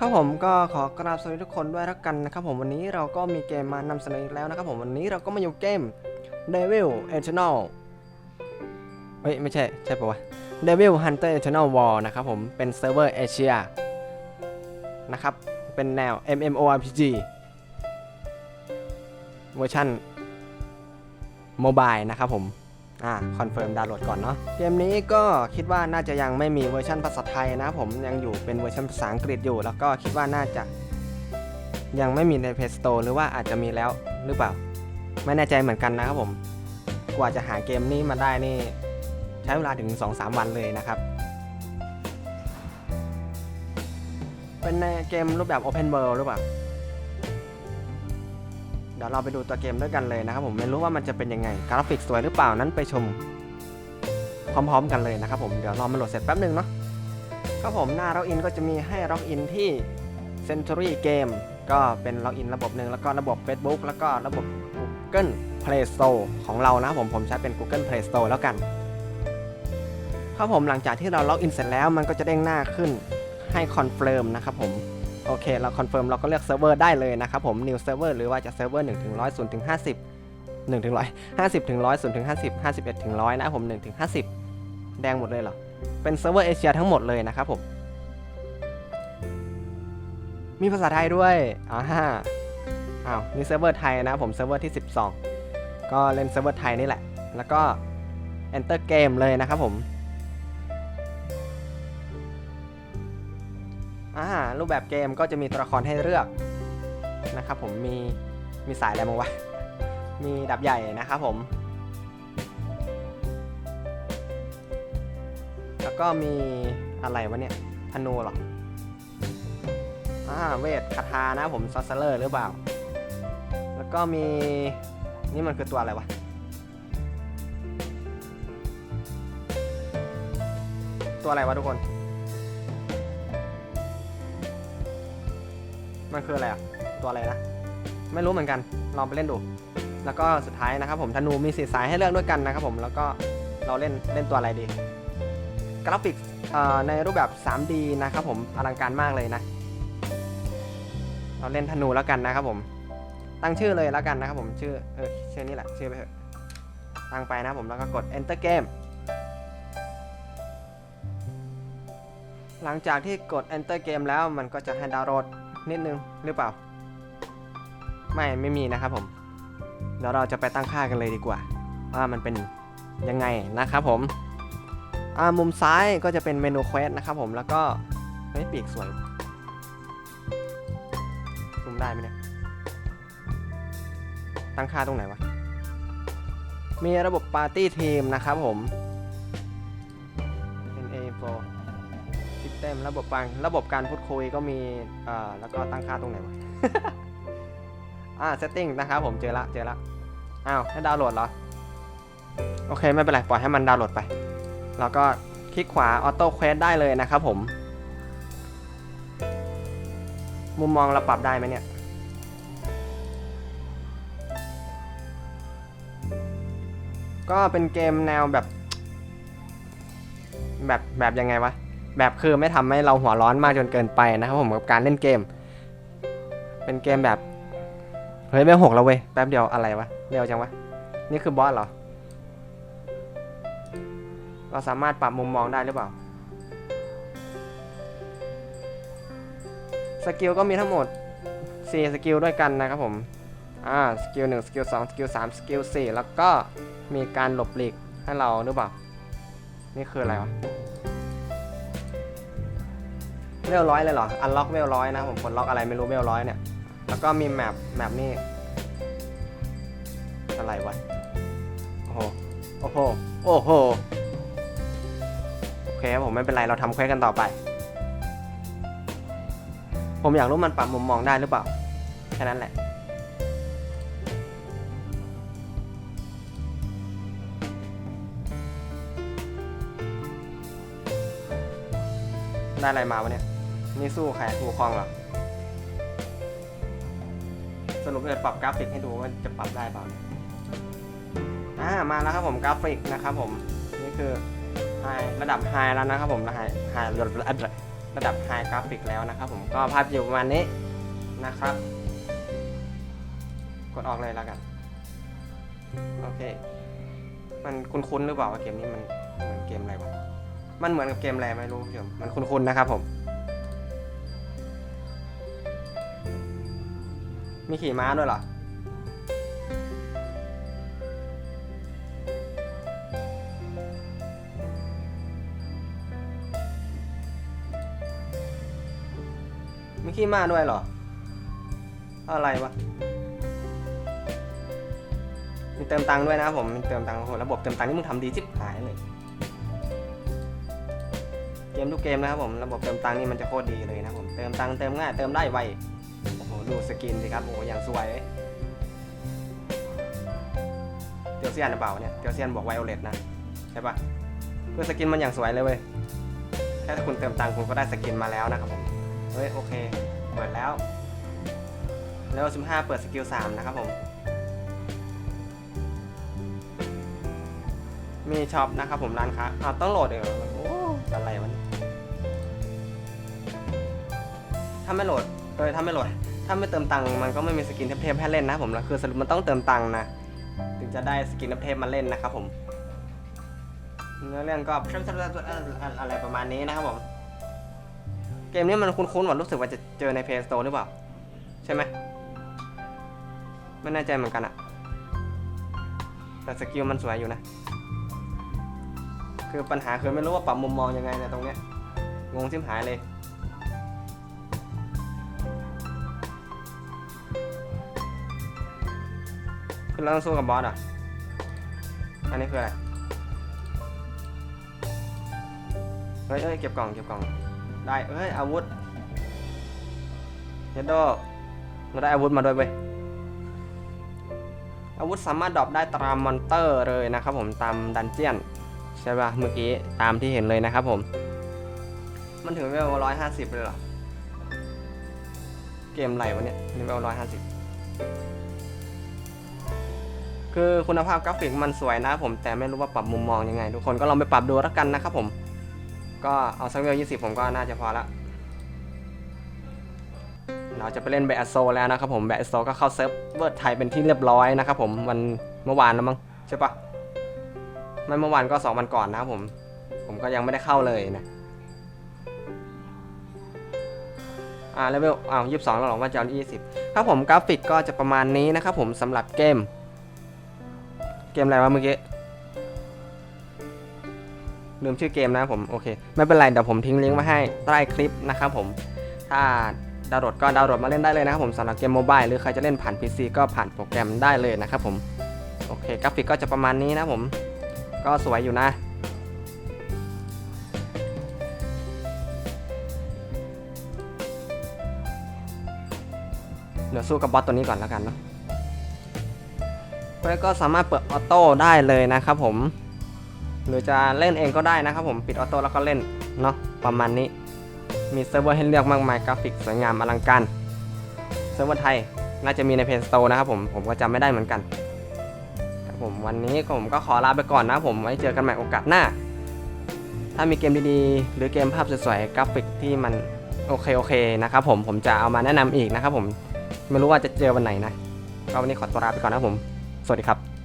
ครับผมก็ขอกราบสวัสดีทุกคนด้วยแล้วกันนะครับผมวันนี้เราก็มีเกมมานำเสนออีกแล้วนะครับผมวันนี้เราก็มาอยู่เกม Devil Eternal เฮ้ยไม่ใช่ ใช่ปะวะ Devil Hunter Eternal War นะครับผมเป็นเซิร์ฟเวอร์เอเชียนะครับ เป็นแนว MMORPG เวอร์ชันโมบายนะครับผม อ่าคอนเฟิร์มดาวน์โหลดก่อนเนาะเกมนี้ก็คิดว่าน่าจะยังไม่มีเวอร์ชันภาษาไทยนะผมยังอยู่เป็นเวอร์ชันภาษาอังกฤษอยู่ แล้วก็คิดว่าน่าจะยังไม่มีใน Play Store หรือว่าอาจจะมีแล้วหรือเปล่า ไม่แน่ใจเหมือนกันนะครับผม กว่าจะหาเกมนี้มาได้นี่ ใช้เวลาถึง 2-3 วันเลยนะครับ เป็นในเกมรูปแบบ Open World หรือเปล่า เดี๋ยวเราไปดูตัวเกมด้วยกันเลยนะครับผมไม่รู้ว่ามันจะเป็นยังไงกราฟิกสวยหรือเปล่านั้นไปชม พร้อมๆกันเลยนะครับผมเดี๋ยวรอมันโหลดเสร็จแป๊บหนึ่งเนาะครับผมหน้าล็อกอินก็จะมีให้ล็อกอินที่ Century Game ก็เป็นล็อกอินระบบหนึ่งแล้วก็ระบบ Facebook แล้วก็ระบบ Google Play Store ของเรานะครับผมผมใช้เป็น Google Play Store แล้วกันครับผมหลังจากที่เราล็อกอินเสร็จแล้วมันก็จะเด้งหน้าขึ้นให้คอนเฟิร์มนะครับผม โอเค เราคอนเฟิร์มเราก็เลือกเซิร์ฟเวอร์ได้เลยนะครับผม new server หรือว่าจะเซิร์ฟเวอร์1ถึง100 0ถึง50 1ถึง100 50ถึง100 0ถึง50 51ถึง100 นะผม1ถึง50 แดงหมดเลยเหรอ เป็นเซิร์ฟเวอร์เอเชียทั้งหมดเลยนะครับผม มีภาษาไทยด้วยอ่าฮะอ้าวนี่เซิร์ฟเวอร์ไทยนะผมเซิร์ฟเวอร์ที่ 12 ก็เล่นเซิร์ฟเวอร์ไทยนี่แหละ แล้วก็ enter game เลยนะครับผม อ่ารูปแบบเกมก็จะมีตัวละครให้เลือกนะครับผมมีมีสายอะไรบ้างวะมีดับใหญ่นะครับผม แล้วก็มีอะไรวะเนี่ยธนูหรออ่าเวทคาถานะผมซอสเซอร์หรือเปล่า แล้วก็มีนี่มันคือตัวอะไรวะตัวอะไรวะทุกคน มันคืออะไรอะตัวอะไรนะ ไม่รู้เหมือนกัน ลองไปเล่นดู แล้วก็สุดท้ายนะครับผมธนูมีสีสายให้เลือกด้วยกันนะครับผม แล้วก็เราเล่นเล่นตัวอะไรดี กราฟิกเอ่อในรูปแบบ 3D นะครับผม อลังการมากเลยนะ เราเล่นธนูแล้วกันนะครับผม ตั้งชื่อเลยแล้วกันนะครับผม ชื่อ เออ ชื่อนี่แหละ ชื่อไปเถอะ ตั้งไปนะผม แล้วก็กด enter game หลังจากที่กด enter game แล้วมันก็จะให้ดาวน์โหลด นิดนึงหรือเปล่า ไม่ไม่มีนะครับผมเดี๋ยวเราจะไปตั้งค่ากันเลยดีกว่า ว่ามันเป็นยังไงนะครับผมอ่ามุมซ้ายก็จะเป็นเมนูเควสนะครับผมแล้วก็เฮ้ยปีกสวยซูมได้ไหมเนี่ยตั้งค่าตรงไหนวะมีระบบปาร์ตี้ทีมนะครับผม ต็มระบบการระบบการพูดคุยก็มีเอ่อแล้วก็ตั้งค่าตรงไหนวะอ่า setting นะครับผมเจอละเจอละอ้าวให้ดาวน์โหลดเหรอ โอเค ไม่เป็นไร ปล่อยให้มันดาวน์โหลดไป แล้วก็คลิกขวาออโต้เควสได้เลยนะครับผม มุมมองเราปรับได้ไหมเนี่ย ก็เป็นเกมแนวแบบ แบบแบบยังไงวะ แบบคือไม่ทำให้เราหัวร้อนมากจนเกินไปนะครับผมกับการเล่นเกม เป็นเกมแบบเฮ้ยไม่หกแล้วเว้ยแป๊บเดียวอะไรวะเร็วจังวะนี่คือบอสเหรอ เราสามารถปรับมุมมองได้หรือเปล่า สกิลก็มีทั้งหมด 4 สกิลด้วยกันนะครับผม อ่า สกิล1สกิล2สกิล3สกิล4แล้วก็มีการหลบหลีกให้เราหรือเปล่า นี่คืออะไรวะ เวลร้อยเลยเหรอ อันล็อกเวลร้อยนะผมกดล็อกอะไรไม่รู้เวลร้อยเนี่ย แล้วก็มีแมปแมปนี่อะไรวะ โอ้โห โอ้โห โอ้โห โอเคครับผมไม่เป็นไรเราทำเควสกันต่อไป ผมอยากรู้มันปรับมุมมองได้หรือเปล่า แค่นั้นแหละได้อะไรมาวะเนี่ย นี่สู้ใครงูคลองหรอสรุปเลยปรับกราฟิกให้ดูว่าจะปรับได้เปล่าอ่ามาแล้วครับผมกราฟิกนะครับผมนี่คือไฮระดับไฮแล้วนะครับผมไฮไฮระดับระดับไฮกราฟิกแล้วนะครับผมก็ภาพอยู่ประมาณนี้นะครับ กดออกเลยแล้วกันโอเค มันคุ้นๆหรือเปล่าเกมนี้มันเหมือนเกมอะไรวะมันเหมือนกับเกมอะไรไม่รู้คุณผู้ชมมันคุ้นๆนะครับผม มีขี่ม้าด้วยเหรอ มีขี่ม้าด้วยเหรอ อะไรวะ มีเติมตังค์ด้วยนะผม มีเติมตังค์โหระบบเติมตังค์นี่มึงทำดีชิบหายเลย เกมทุกเกมนะครับผม ระบบเติมตังค์นี่มันจะโคตรดีเลยนะผม เติมตังค์เติมง่าย เติมได้ไว ดูสกินสิครับ โอ้อย่างสวยเลเตียวเซียนหรือเปล่าเนี่ย เตียวเซียนบอกไวโอเลตนะ ใช่ปะคือสกินมันอย่างสวยเลยเว้ย แค่คุณเติมตังค์คุณก็ได้สกินมาแล้วนะครับผม เฮ้ย โอเค เปิดแล้ว แล้ว 15 เปิดสกิล 3 นะครับผม มีช็อปนะครับผมร้านค้าอ้าวต้องโหลดเดี๋ยวโอ้อะไรวะนี่ถ้าไม่โหลดเออถ้าไม่โหลด ถ้าไม่เติมตังค์มันก็ไม่มีสกินเทพๆให้เล่นนะผมแล้วคือสรุปมันต้องเติมตังค์นะ ถึงจะได้สกินเทพๆมาเล่นนะครับผมเนื้อเรื่องก็อะไรประมาณนี้นะครับผม เกมนี้มันคุ้นๆหว่ารู้สึกว่าจะเจอใน Play Store หรือเปล่า ใช่ไหมไม่แน่ใจเหมือนกันอะแต่สกิลมันสวยอยู่นะ คือปัญหาคือไม่รู้ว่าปรับมุมมองยังไงเนตรงเนี้ยงงชิมหายเลย คือเราต้องสู้กับบอสอะ อันนี้คืออะไร เฮ้ยเอ้ยเก็บกล่อง เก็บกล่อง ได้เอ้ย อาวุธเยดโดเราได้อาวุธมาด้วยเว้ย อาวุธสามารถดรอปได้ตามมอนเตอร์เลยนะครับผม ตามดันเจียน ใช่ป่ะ เมื่อกี้ตามที่เห็นเลยนะครับผม มันถึงเลเวลร้อยห้าสิบเลยเหรอ เกมอะไรวะเนี่ยเลเวลร้อยห้าสิบ คือคุณภาพกราฟิกมันสวยนะผมแต่ไม่รู้ว่าปรับมุมมองยังไง ทุกคนก็ลองไปปรับดูแล้วกันนะครับผม ก็เอาสักเวลยี่สิบผมก็น่าจะพอละเราจะไปเล่นแบทโซแล้วนะครับผมแบทโซก็เข้าเซิร์ฟเวอร์ไทยเป็นที่เรียบร้อยนะครับผมวันเมื่อวานแล้วมั้งใช่ปะไม่เมื่อวานก็สองวันก่อนนะครับผม ผมก็ยังไม่ได้เข้าเลยนะอ่าเลเวลอ้าวยี่สิบสองแล้วหรอว่าจะเอายี่สิบครับผมกราฟิกก็จะประมาณนี้นะครับผมสำหรับเกม มอะไรวะเมื่อกี้ลืมชื่อเกมนะผมโอเค ไม่เป็นไรเดี๋ยวผมทิ้งลิงก์มาให้ใต้คลิปนะครับผม ถ้าดาวน์โหลดก็ดาวน์โหลดมาเล่นได้เลยนะครับผมสำหรับเกมโมบายหรือใครจะเล่นผ่าน PC ก็ผ่านโปรแกรมได้เลยนะครับผม โอเคกราฟิกก็จะประมาณนี้นะผม ก็สวยอยู่นะ เดี๋ยวสู้กับบอสตัวนี้ก่อนแล้วกันเนาะ แล้วก็สามารถเปิดออโต้ได้เลยนะครับผม หรือจะเล่นเองก็ได้นะครับผมปิดออโต้แล้วก็เล่นเนาะประมาณนี้ มีเซิร์ฟเวอร์ให้เลือกมากมายกราฟิกสวยงามอลังการเซิร์ฟเวอร์ไทยน่าจะมีในเพจสโตร์นะครับผมผมก็จำไม่ได้เหมือนกันครับผมวันนี้ผมก็ขอลาไปก่อนนะครับผมไว้เจอกันใหม่โอกาสหน้า ถ้ามีเกมดีๆ หรือเกมภาพสวยๆกราฟิกที่มันโอเคโอเคนะครับผมผมจะเอามาแนะนำอีกนะครับผมไม่รู้ว่าจะเจอวันไหนนะก็วันนี้ขอตัวลาไปก่อนนะครับผม สวัสดีครับ